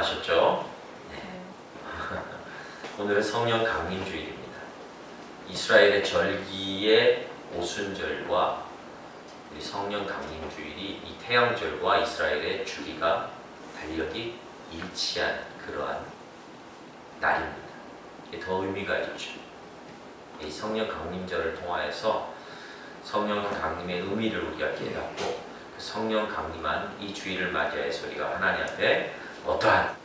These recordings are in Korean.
평안하셨죠? 네. 오늘은 성령 강림 주일입니다. 이스라엘의 절기의 오순절과 우리 성령 강림 주일이 이 태양절과 이스라엘의 주기가 달력이 일치한 그러한 날입니다. 이게 더 의미가 있죠. 이 성령 강림절을 통하여서 성령 강림의 의미를 우리가 깨닫고 그 성령 강림한 이 주일을 맞이해서 우리가 하나님 앞에 어떠한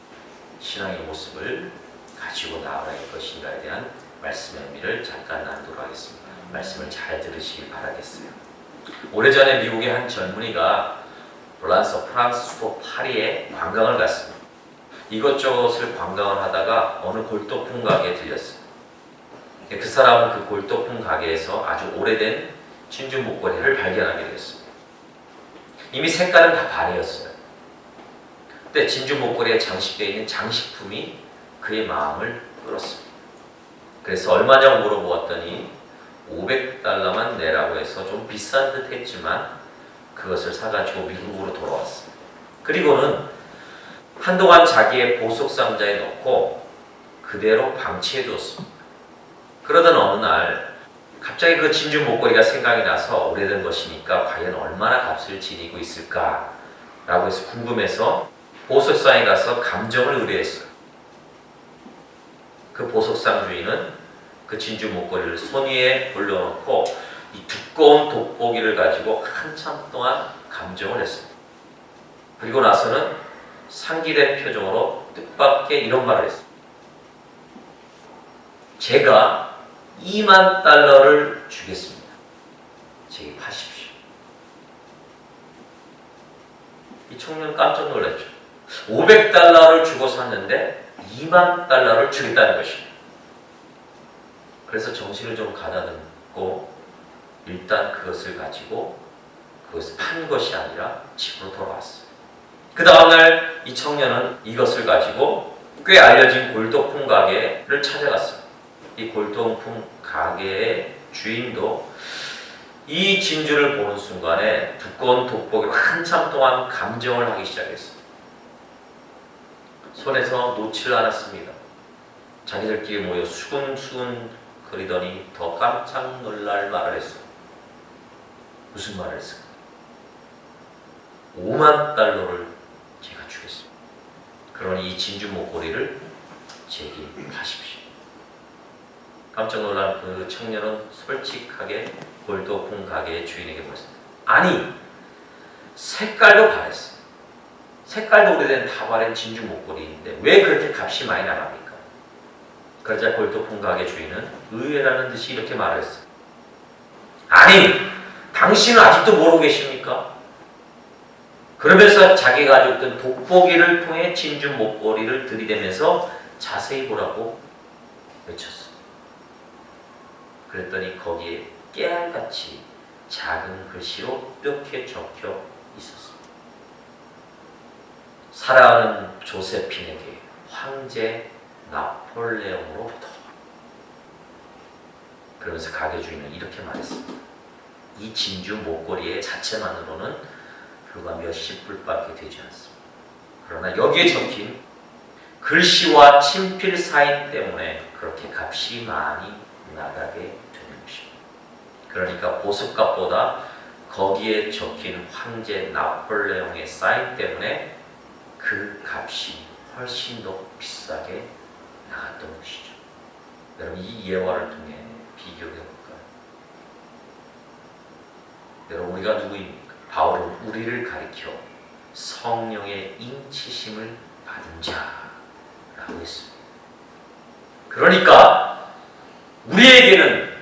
신앙의 모습을 가지고 나아갈 것인가에 대한 말씀의 의미를 잠깐 나누도록 하겠습니다. 말씀을 잘 들으시길 바라겠어요. 오래전에 미국의 한 젊은이가 프랑스, 프랑스 수도 파리에 관광을 갔습니다. 이것저것을 관광을 하다가 어느 골동품 가게에 들렸어요. 그 사람은 그 골동품 가게에서 아주 오래된 진주 목걸이를 발견하게 되었습니다. 이미 색깔은 다 바래였어요. 근데 진주 목걸이에 장식되어 있는 장식품이 그의 마음을 끌었습니다. 그래서 얼마냐고 물어보았더니 500달러만 내라고 해서 좀 비싼 듯 했지만 그것을 사가지고 미국으로 돌아왔어요. 그리고는 한동안 자기의 보석 상자에 넣고 그대로 방치해 두었습니다. 그러던 어느 날 갑자기 그 진주 목걸이가 생각이 나서 오래된 것이니까 과연 얼마나 값을 지니고 있을까 라고 해서 궁금해서 보석상에 가서 감정을 의뢰했어요. 그 보석상 주인은 그 진주 목걸이를 손 위에 올려놓고 이 두꺼운 돋보기를 가지고 한참 동안 감정을 했습니다. 그리고 나서는 상기된 표정으로 뜻밖의 이런 말을 했습니다. 제가 2만 달러를 주겠습니다. 제게 파십시오. 이 청년 깜짝 놀랐죠. 500달러를 주고 샀는데 2만 달러를 주겠다는 것입니다. 그래서 정신을 좀 가다듬고 일단 그것을 가지고 그것을 판 것이 아니라 집으로 돌아왔어요. 그 다음날 이 청년은 이것을 가지고 꽤 알려진 골동품 가게를 찾아갔어요. 이 골동품 가게의 주인도 이 진주를 보는 순간에 두꺼운 돋보기로 한참 동안 감정을 하기 시작했어요. 손에서 놓질 않았습니다. 자기들끼리 모여 수근수근 거리더니 더 깜짝 놀랄 말을 했어요. 무슨 말을 했을까? 5만 달러를 제가 주겠습니다. 그러니 이 진주 목걸이를 제게 가십시오. 깜짝 놀란 그 청년은 솔직하게 골도품 가게의 주인에게 물었습니다. 아니, 색깔도 바랬어요. 색깔도 오래된 다바렌 진주 목걸이인데 왜 그렇게 값이 많이 나갑니까? 그러자 골도품 가게 주인은 의외라는 듯이 이렇게 말했어요. 아니, 당신은 아직도 모르고 계십니까? 그러면서 자기가 있던 돋보기를 통해 진주 목걸이를 들이대면서 자세히 보라고 외쳤어요. 그랬더니 거기에 깨알같이 작은 글씨로 뼈게 적혀 있었습니다. 사랑하는 조세핀에게 황제 나폴레옹으로부터 그러면서 가게 주인은 이렇게 말했습니다. 이 진주 목걸이의 자체만으로는 불과 몇십 불밖에 되지 않습니다. 그러나 여기에 적힌 글씨와 친필 사인 때문에 그렇게 값이 많이 나가게 되는 것입니다. 그러니까 보석값보다 거기에 적힌 황제 나폴레옹의 사인 때문에 그 값이 훨씬 더 비싸게 나갔던 것이죠. 여러분 이 예화를 통해 비교해 볼까요? 여러분 우리가 누구입니까? 바울은 우리를 가리켜 성령의 인치심을 받은 자라고 했습니다. 그러니까 우리에게는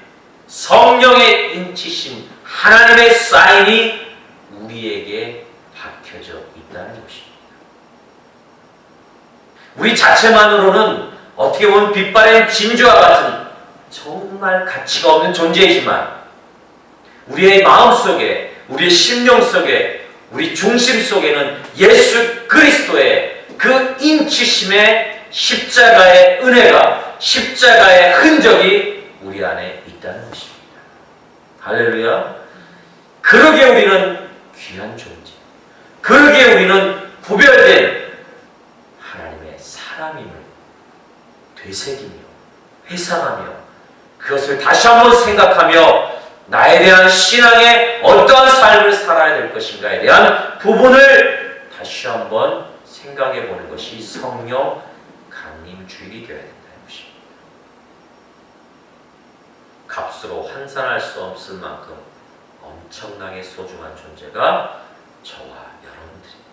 성령의 인치심, 하나님의 사인이 우리에게 박혀져 있다는 것입니다. 우리 자체만으로는 어떻게 보면 빛바랜 진주와 같은 정말 가치가 없는 존재이지만 우리의 마음 속에, 우리의 심령 속에, 우리 중심 속에는 예수 그리스도의 그 인치심의 십자가의 은혜가, 십자가의 흔적이 우리 안에 있다는 것입니다. 할렐루야. 그러기에 우리는 귀한 존재. 그러기에 우리는 구별된 사람임을 되새기며 회상하며 그것을 다시 한번 생각하며 나에 대한 신앙의 어떠한 삶을 살아야 될 것인가에 대한 부분을 다시 한번 생각해 보는 것이 성령 강림 주일이 되어야 된다는 것입니다. 값으로 환산할 수 없을 만큼 엄청나게 소중한 존재가 저와 여러분들입니다.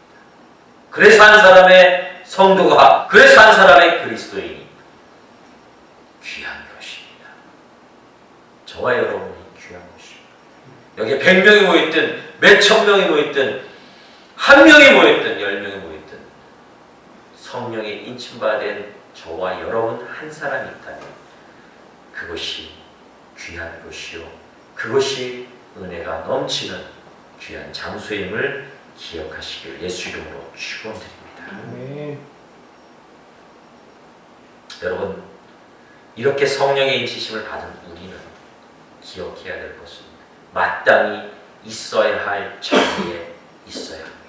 그래서 한 사람의 성도가, 그래서 한 사람의 그리스도인이 귀한 것입니다. 저와 여러분이 귀한 것입니다. 여기에 100명이 모였든, 몇천 명이 모였든, 한 명이 모였든, 열 명이 모였든, 성령에 인침받은 저와 여러분 한 사람이 있다면, 그것이 귀한 것이요. 그것이 은혜가 넘치는 귀한 장소임을 기억하시길 예수 이름으로 축원드립니다. 여러분 이렇게 성령의 인치심을 받은 우리는 기억해야 될 것은 마땅히 있어야 할 자리에 있어야 합니다.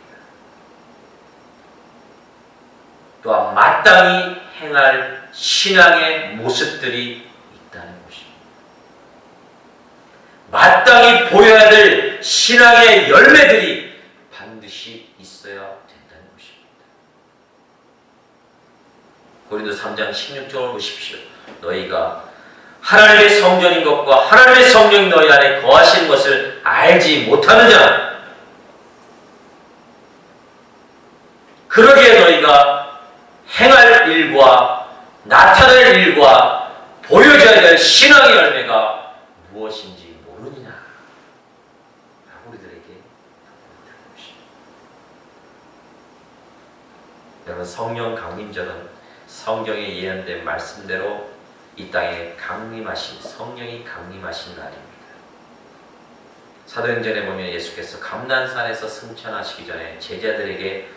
또한 마땅히 행할 신앙의 모습들이 있다는 것입니다. 마땅히 보여야 될 신앙의 열매들이 반드시 있어야 된다는 것입니다. 고린도 3장 16절을 보십시오. 너희가 하나님의 성전인 것과 하나님의 성령이 너희 안에 거하시는 것을 알지 못하느냐? 그러기에 너희가 행할 일과 나타낼 일과 보여줘야 될 신앙의 열매가 무엇인지 모르느냐? 우리들에게. 여러분 성령 강림절은 성경에 예언된 말씀대로 이 땅에 강림하신 성령이 강림하신 날입니다. 사도행전에 보면 예수께서 감난산에서 승천하시기 전에 제자들에게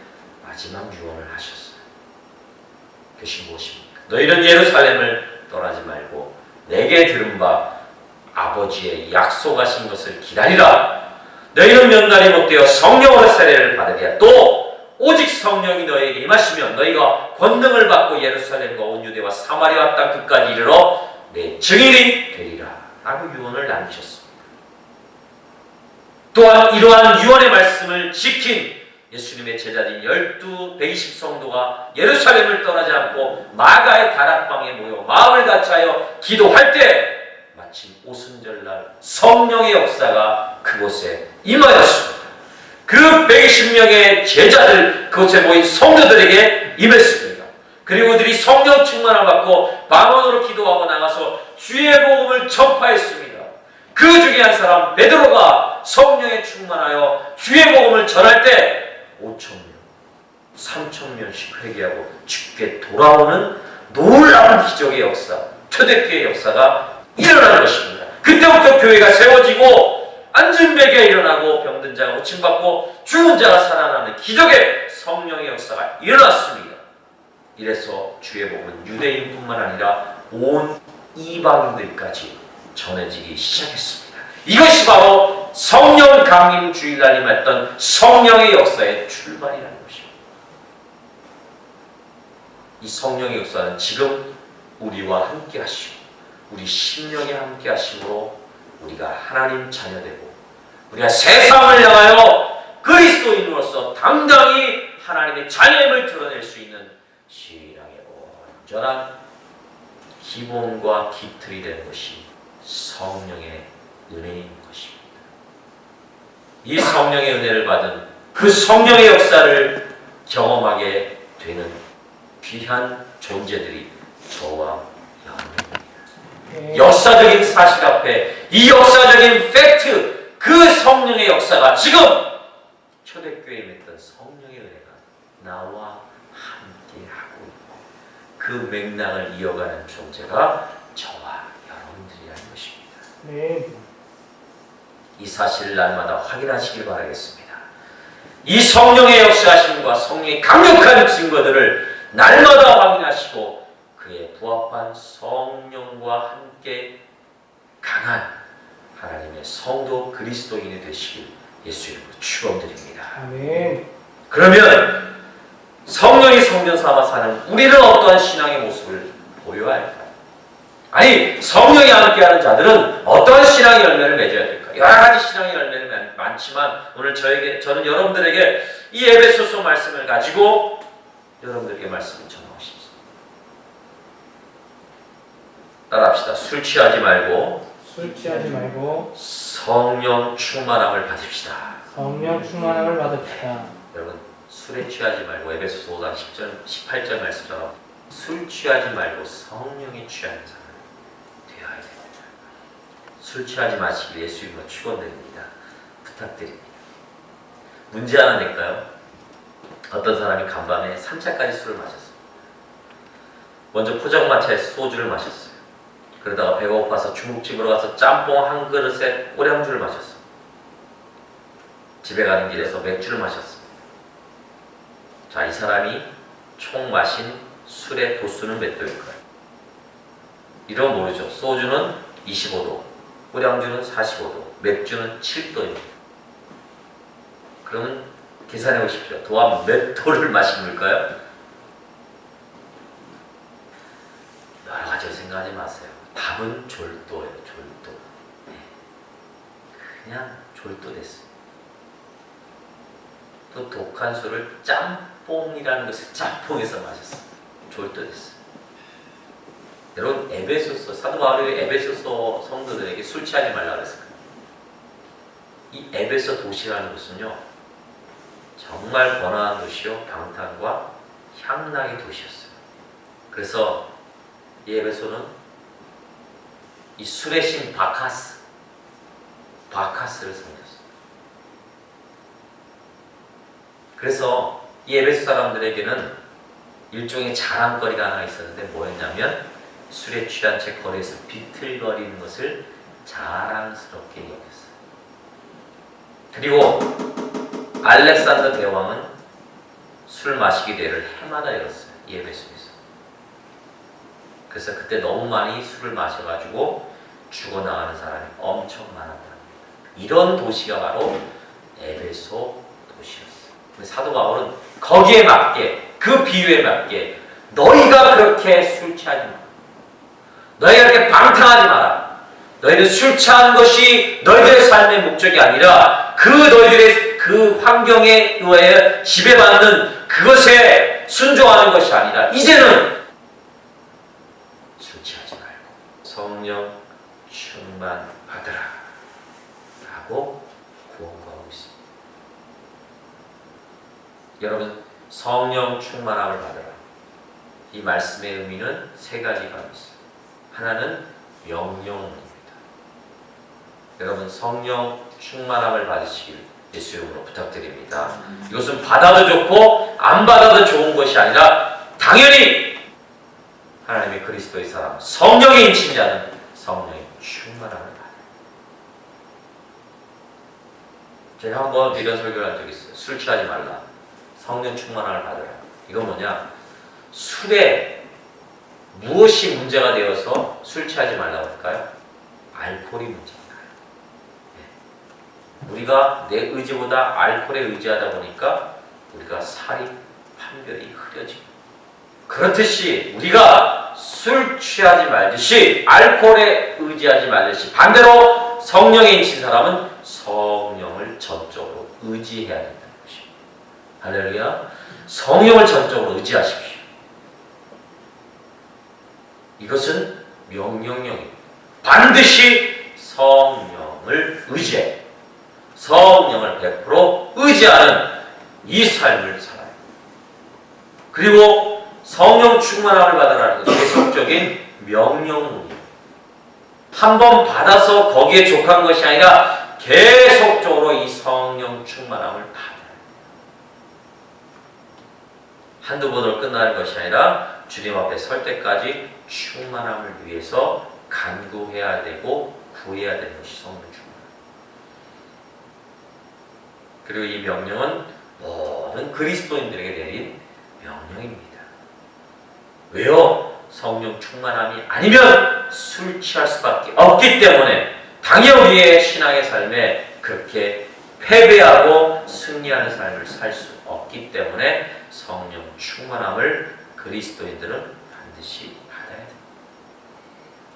마지막 유언을 하셨어요. 그것이 무엇입니까? 너희는 예루살렘을 떠나지 말고 내게 들은 바 아버지의 약속하신 것을 기다리라. 너희는 면단이 못되어 성령으로 세례를 받으리라. 또 오직 성령이 너희에게 임하시면 너희가 권능을 받고 예루살렘과 온 유대와 사마리아 땅 끝까지 이르러 내 증인이 되리라. 라고 유언을 남기셨습니다. 또한 이러한 유언의 말씀을 지킨 예수님의 제자진 열두 120 성도가 예루살렘을 떠나지 않고 마가의 다락방에 모여 마음을 같이하여 기도할 때 마침 오순절날 성령의 역사가 그곳에 임하였습니다. 그 120명의 제자들 그곳에 모인 성도들에게 임했습니다. 그리고 그들이 성령 충만을 받고 방언으로 기도하고 나가서 주의 복음을 전파했습니다. 그 중에 한 사람 베드로가 성령에 충만하여 주의 복음을 전할 때 5천 명, 3천 명씩 회개하고 죽게 돌아오는 놀라운 기적의 역사, 초대교회 역사가 일어난 것입니다. 그때부터 교회가 세워지고 앉은 베개가 일어나고 병든 자가 고침받고 죽은 자가 살아나는 기적의 성령의 역사가 일어났습니다. 이래서 주의 복음은 유대인뿐만 아니라 온 이방인들까지 전해지기 시작했습니다. 이것이 바로 성령 강림 주일날 임했던 성령의 역사의 출발이라는 것입니다. 이 성령의 역사는 지금 우리와 함께 하시고 우리 심령에 함께 하심으로 우리가 하나님 자녀되고 우리가 세상을 향하여 그리스도인으로서 당당히 하나님의 자녀임을 드러낼 수 있는 신앙의 온전한 기본과 기틀이 되는 것이 성령의 은혜인 것입니다. 이 성령의 은혜를 받은 그 성령의 역사를 경험하게 되는 귀한 존재들이 저와 여러분입니다. 네. 역사적인 사실 앞에 이 역사적인 팩트 그 성령의 역사가 지금 초대교회에 맺던 성령의 은혜가 나와 함께 하고 있고 그 맥락을 이어가는 존재가 저와 여러분들이라는 것입니다. 네. 이 사실을 날마다 확인하시길 바라겠습니다. 이 성령의 역사하심과 성령의 강력한 증거들을 날마다 확인하시고 그의 부합한 성령과 함께 강한 하나님의 성도 그리스도인이 되시길 예수 이름으로 축원드립니다. 아멘. 그러면 성령이 성전 삼아 사는 우리는 어떠한 신앙의 모습을 보여야 할까요? 아니 성령이 함께하는 자들은 어떠한 신앙의 열매를 맺어야 될까? 여러 가지 신앙의 열매는 많- 많지만 오늘 저에게 저는 여러분들에게 이 에베소서 말씀을 가지고 여러분들에게 말씀을 전하고 싶습니다. 따라합시다. 술 취하지 말고 술 취하지 말고 성령 충만함을 받읍시다. 성령 충만함을 받읍시다. 여러분 술에 취하지 말고 에베소서 5장 10절 18절 말씀처럼 술 취하지 말고 성령에 취하는 사람 되어야 됩니다. 술 취하지 마시길 예수님으로 축원드립니다. 부탁드립니다. 문제 하나 낼까요? 어떤 사람이 간밤에 3차까지 술을 마셨어요. 먼저 포장마차에서 소주를 마셨어요. 그러다가 배가 고파서 중국집으로 가서 짬뽕 한 그릇에 꼬량주를 마셨어요. 집에 가는 길에서 맥주를 마셨어요. 자, 이 사람이 총 마신 술의 도수는 몇 도일까요? 이런 모르죠. 소주는 25도, 꼬량주는 45도, 맥주는 7도입니다. 그러면 계산해 보십시오. 도합 몇 도를 마신 걸까요? 여러 가지로 생각하지 마세요. 답은 졸도예요, 졸도. 네. 그냥 졸도 됐어요. 또 독한 술을 짬뽕이라는 것을 짬뽕에서 마셨어요. 졸도됐어요. 여러분 에베소서 사도 바울이 에베소서 성도들에게 술 취하지 말라 그랬어요. 이 에베소 도시라는 것은요 정말 번화한 도시요 방탕과 향락의 도시였어요. 그래서 이 에베소는 이 술의 신 바카스 바카스를 섬겼어요. 그래서 이 에베소 사람들에게는 일종의 자랑거리가 하나 있었는데 뭐였냐면 술에 취한 채 거리에서 비틀거리는 것을 자랑스럽게 여겼어요. 그리고 알렉산더 대왕은 술 마시기 대회를 해마다 열었어요. 이 에베소에서. 그래서 그때 너무 많이 술을 마셔가지고 죽어나가는 사람이 엄청 많았다. 이런 도시가 바로 에베소 도시였어요. 사도 바울은 거기에 맞게 그 비유에 맞게 너희가 그렇게 술 취하지 마. 너희가 그렇게 방탕하지 마라. 너희는 술 취하는 것이 너희들의 삶의 목적이 아니라 그 너희들의 그 환경에 의해 지배받는 그것에 순종하는 것이 아니라 이제는 술 취하지 말고 성령 충만 받으라 라고 구원하고 있습니다. 여러분 성령 충만함을 받으라. 이 말씀의 의미는 세 가지가 있습니다. 하나는 명령입니다. 여러분 성령 충만함을 받으시길 예수 이름으로 부탁드립니다. 이것은 받아도 좋고 안 받아도 좋은 것이 아니라 당연히 하나님의 그리스도의 사람 성령의 인친 자는 성령의 충만함을 받아요. 제가 한번 이런 설교를 한 적이 있어요. 술 취하지 말라. 성령 충만함을 받으라. 이건 뭐냐? 술에 무엇이 문제가 되어서 술 취하지 말라고 할까요? 알코올이 문제입니다. 네. 우리가 내 의지보다 알코올에 의지하다 보니까 우리가 살이 판별이 흐려지고 그렇듯이 우리가 술 취하지 말듯이 알코올에 의지하지 말듯이 반대로 성령에 인친 사람은 성령을 전적으로 의지해야 된다는 것입니다. 할렐루야. 성령을 전적으로 의지하십시오. 이것은 명령령입니다. 반드시 성령을 의지해. 성령을 100% 의지하는 이 삶을 살아요. 그리고 성령 충만함을 받아라는 것은 계속적인 명령문이에요. 한번 받아서 거기에 족한 것이 아니라 계속적으로 이 성령 충만함을 받아요. 한두 번으로 끝나는 것이 아니라 주님 앞에 설 때까지 충만함을 위해서 간구해야 되고 구해야 되는 것이 성령. 그리고 이 명령은 모든 그리스도인들에게 내린 명령입니다. 왜요? 성령 충만함이 아니면 술 취할 수밖에 없기 때문에 당연 우리의 신앙의 삶에 그렇게 패배하고 승리하는 삶을 살 수 없기 때문에 성령 충만함을 그리스도인들은 반드시 받아야 됩니다.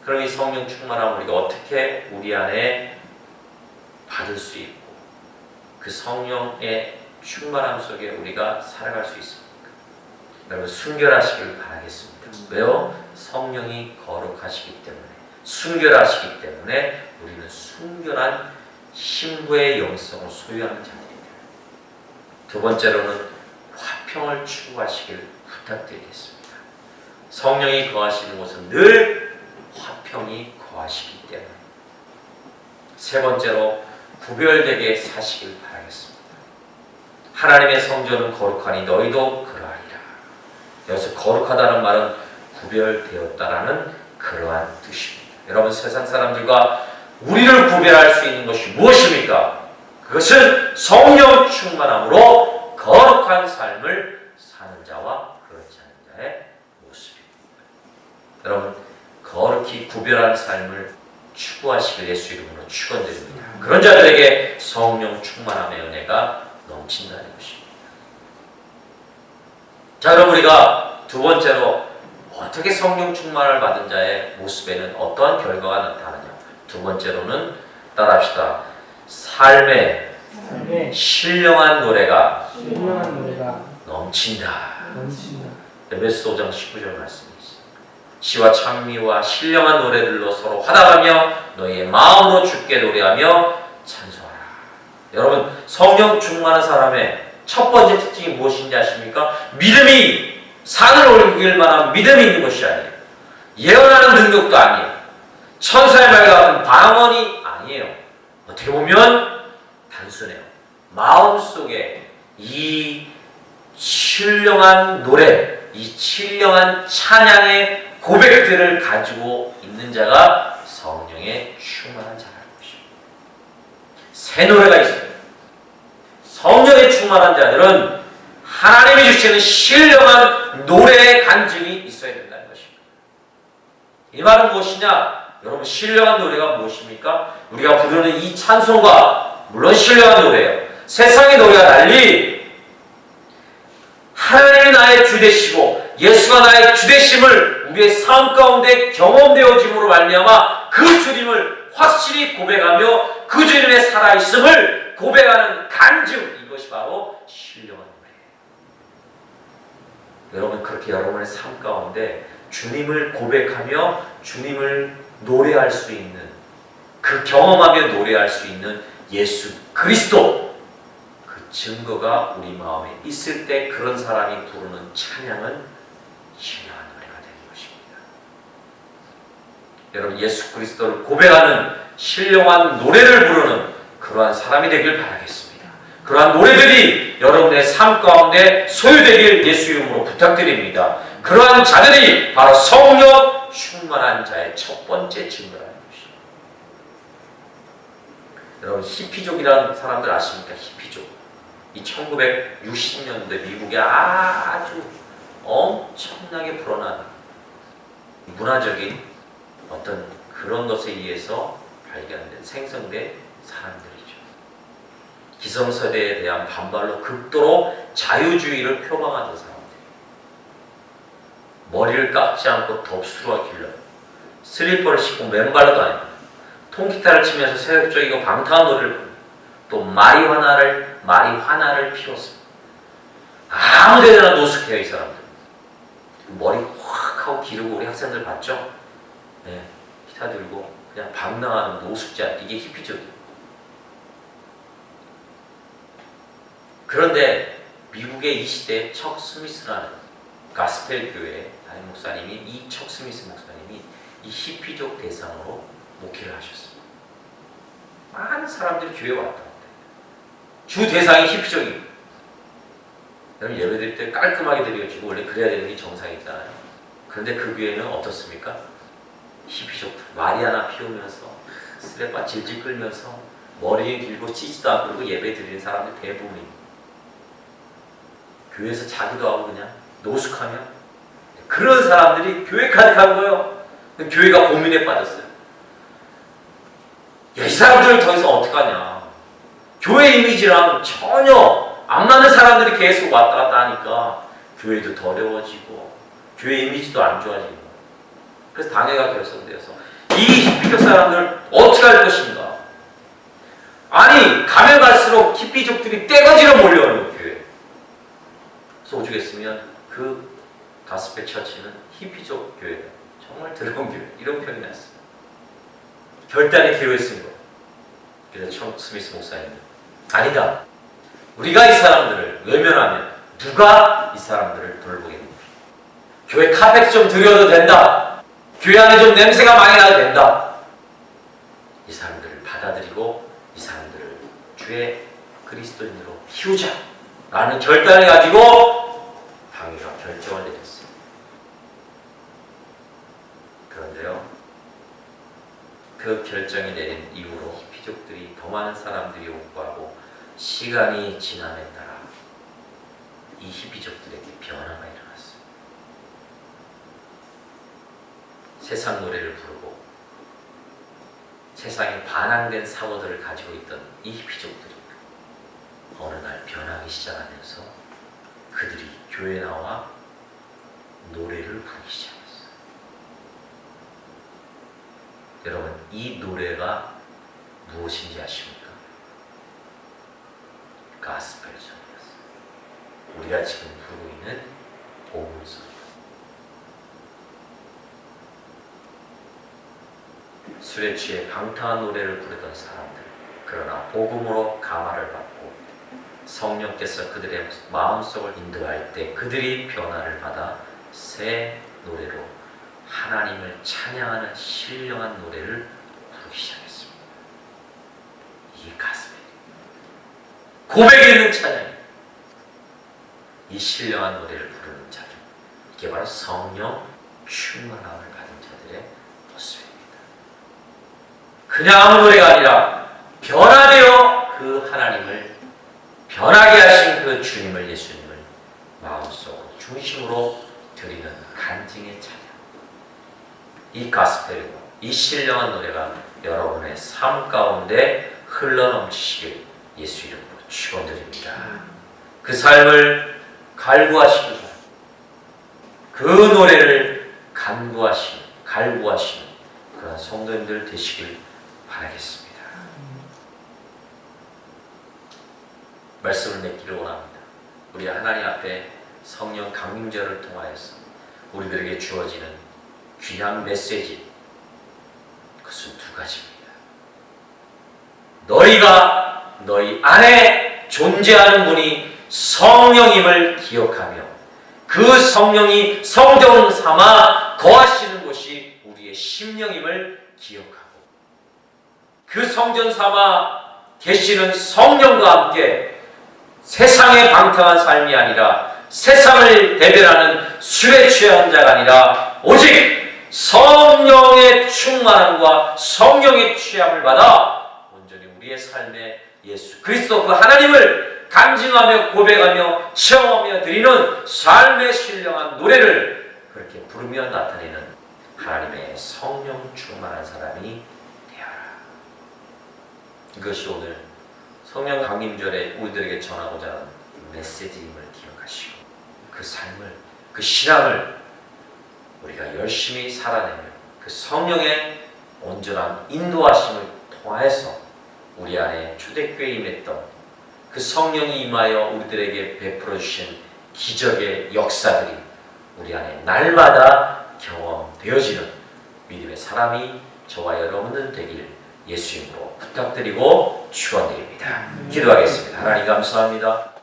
그럼 이 성령 충만함을 우리가 어떻게 우리 안에 받을 수 있고 그 성령의 충만함 속에 우리가 살아갈 수 있습니까? 여러분 순결하시길 바라겠습니다. 왜요? 성령이 거룩하시기 때문에 순결하시기 때문에 우리는 순결한 신부의 영성을 소유하는 자들입니다. 두 번째로는 화평을 추구하시길 부탁드리겠습니다. 성령이 거하시는 곳은 늘 화평이 거하시기 때문에 세 번째로 구별되게 사시길 바라겠습니다. 하나님의 성전은 거룩하니 너희도. 여기서 거룩하다는 말은 구별되었다라는 그러한 뜻입니다. 여러분 세상 사람들과 우리를 구별할 수 있는 것이 무엇입니까? 그것은 성령 충만함으로 거룩한 삶을 사는 자와 그렇지 않은 자의 모습입니다. 여러분 거룩히 구별한 삶을 추구하시길 예수 이름으로 축원드립니다. 그런 자들에게 성령 충만함의 은혜가 넘친다는 것입니다. 자, 그럼 우리가 두 번째로 어떻게 성령 충만을 받은 자의 모습에는 어떠한 결과가 나타나냐? 두 번째로는 따라합시다. 삶에 삶에 신령한 노래가 신령한 노래가 넘친다. 넘친다. 에베소 5장 19절 말씀이 있습니다. 시와 찬미와 신령한 노래들로 서로 화답하며 너희의 마음으로 주께 노래하며 찬송하라. 여러분 성령 충만한 사람의 첫 번째 특징이 무엇인지 아십니까? 믿음이 산을 올릴 만한 믿음이 있는 것이 아니에요. 예언하는 능력도 아니에요. 천사의 말 같은 방언이 아니에요. 어떻게 보면 단순해요. 마음속에 이 신령한 노래, 이 신령한 찬양의 고백들을 가지고 있는 자가 성령의 충만한 자라는 것입니다. 새 노래가 있어요. 성령의 충만한 자들은 하나님이 주시는 신령한 노래의 간증이 있어야 된다는 것입니다. 이 말은 무엇이냐? 여러분 신령한 노래가 무엇입니까? 우리가 부르는 이 찬송가 물론 신령한 노래예요. 세상의 노래와 달리 하나님이 나의 주 되시고 예수가 나의 주 되심을 우리의 삶 가운데 경험되어짐으로 말미암아 그 주님을 확실히 고백하며 그 주님의 살아 있음을 고백하는 간증 이것이 바로 신령한 노래예요. 여러분 그렇게 여러분의 삶 가운데 주님을 고백하며 주님을 노래할 수 있는 그 경험하며 노래할 수 있는 예수 그리스도 그 증거가 우리 마음에 있을 때 그런 사람이 부르는 찬양은 신령한 노래가 되는 것입니다. 여러분 예수 그리스도를 고백하는 신령한 노래를 부르는 그러한 사람이 되길 바라겠습니다. 그러한 노래들이 여러분의 삶 가운데 소유되길 예수 이름으로 부탁드립니다. 그러한 자들이 바로 성령 충만한 자의 첫 번째 증거라는 것입니다. 여러분 히피족이라는 사람들 아십니까? 히피족. 이 1960년대 미국에 아주 엄청나게 불어난 문화적인 어떤 그런 것에 의해서 발견된 생성된 사람들이죠. 기성세대에 대한 반발로 극도로 자유주의를 표방하던 사람들. 머리를 깎지 않고 덥수루가 길러 슬리퍼를 신고 맨발로 다니고 통기타를 치면서 세속적이고 방탕한 노래를 또 마리화나를 마리화나를 피웠습니다. 아무데나 노숙해요 이 사람들. 머리 확 하고 기르고 우리 학생들 봤죠? 네, 기타 들고 그냥 방랑하는 노숙자 이게 히피족이에요. 그런데 미국의 이 시대에 척 스미스라는 가스펠 교회 담임 목사님이 이 척 스미스 목사님이 이 히피족 대상으로 목회를 하셨습니다. 많은 사람들이 교회 왔다 갔다. 주 대상이 히피족입니다. 여러분 예배 드릴 때 깔끔하게 드려지고 원래 그래야 되는 게 정상이잖아요. 그런데 그 교회는 어떻습니까? 히피족 마리아나 피우면서 스레빠 질질 끌면서 머리 길고 찌지도 않고 예배 드리는 사람들 대부분입니다. 교회에서 자기도 하고 그냥 노숙하며 그런 사람들이 교회 가득한 거예요. 교회가 고민에 빠졌어요. 야, 이 사람들을 더 이상 어떡하냐. 교회 이미지랑 전혀 안 맞는 사람들이 계속 왔다 갔다 하니까 교회도 더 어려워지고 교회 이미지도 안 좋아지고 그래서 당회가 결성되어서 이 히피족 사람들 어떻게 할 것인가 아니 가면 갈수록 히피족들이 떼거지로 몰려오는 교회 그래서 오죽했으면 그 가스페 처치는 히피족 교회다 정말 더러운 교회 이런 표현이 났습니다 결단의 기로에 쓴 거. 그래서 청 스미스 목사님은 아니다. 우리가 이 사람들을 외면하면 누가 이 사람들을 돌보겠는가? 교회 카페트 좀 들여도 된다. 교회 안에 좀 냄새가 많이 나도 된다. 이 사람들을 받아들이고 이 사람들을 주의 그리스도인으로 키우자. 라는 결단을 가지고 당회가 결정을 내렸어요. 그런데요. 그 결정이 내린 이후로 히피족들이 더 많은 사람들이 오고 하고 시간이 지남에 따라 이 히피족들에게 변화가 일어났어요. 세상 노래를 부르고 세상에 반항된 사고들을 가지고 있던 이 히피족들이 어느 날 변하기 시작하면서 그들이 교회에 나와 노래를 부르기 시작했어요. 여러분 이 노래가 무엇인지 아십니까? 가스펠 송이었어요. 우리가 지금 부르고 있는 복음송. 술에 취해 방탕한 노래를 부르던 사람들. 그러나 복음으로 감화를 받고 성령께서 그들의 마음속을 인도할 때 그들이 변화를 받아 새 노래로 하나님을 찬양하는 신령한 노래를 부르기 시작했습니다. 이 가슴에 고백이 있는 찬양, 이 신령한 노래를 부르는 자들, 이게 바로 성령 충만함을 받은 자들의 모습입니다. 그냥 아무 노래가 아니라 변화되어 그 하나님을 변하게 하신 그 주님을 예수님을 마음속 중심으로 드리는 간증의 찬양. 이 가스펠이고 이 신령한 노래가 여러분의 삶 가운데 흘러넘치시길 예수 이름으로 축원드립니다. 그 삶을 갈구하시기 바랍니다. 그 노래를 간구하시는 갈구하시는 그런 성도님들 되시길 바라겠습니다. 말씀을 맺기를 원합니다. 우리 하나님 앞에 성령 강림절을 통하여서 우리들에게 주어지는 귀한 메시지 그것은 두 가지입니다. 너희가 너희 안에 존재하는 분이 성령임을 기억하며 그 성령이 성전 삼아 거하시는 곳이 우리의 심령임을 기억하고 그 성전 삼아 계시는 성령과 함께 세상의 방탕한 삶이 아니라 세상을 대변하는 술에 취한 자가 아니라 오직 성령의 충만함과 성령의 취함을 받아 온전히 우리의 삶에 예수 그리스도 그 하나님을 간증하며 고백하며 체험하며 드리는 삶의 신령한 노래를 그렇게 부르며 나타내는 하나님의 성령 충만한 사람이. 이것이 오늘 성령 강림절에 우리들에게 전하고자 하는 메시지임을 기억하시고 그 삶을 그 신앙을 우리가 열심히 살아내며 그 성령의 온전한 인도하심을 통하여서 우리 안에 초대교회에 임했던 그 성령이 임하여 우리들에게 베풀어 주신 기적의 역사들이 우리 안에 날마다 경험되어지는 믿음의 사람이 저와 여러분들 되길 예수 이름으로 부탁드리고 축원드립니다. 기도하겠습니다. 하나님 감사합니다.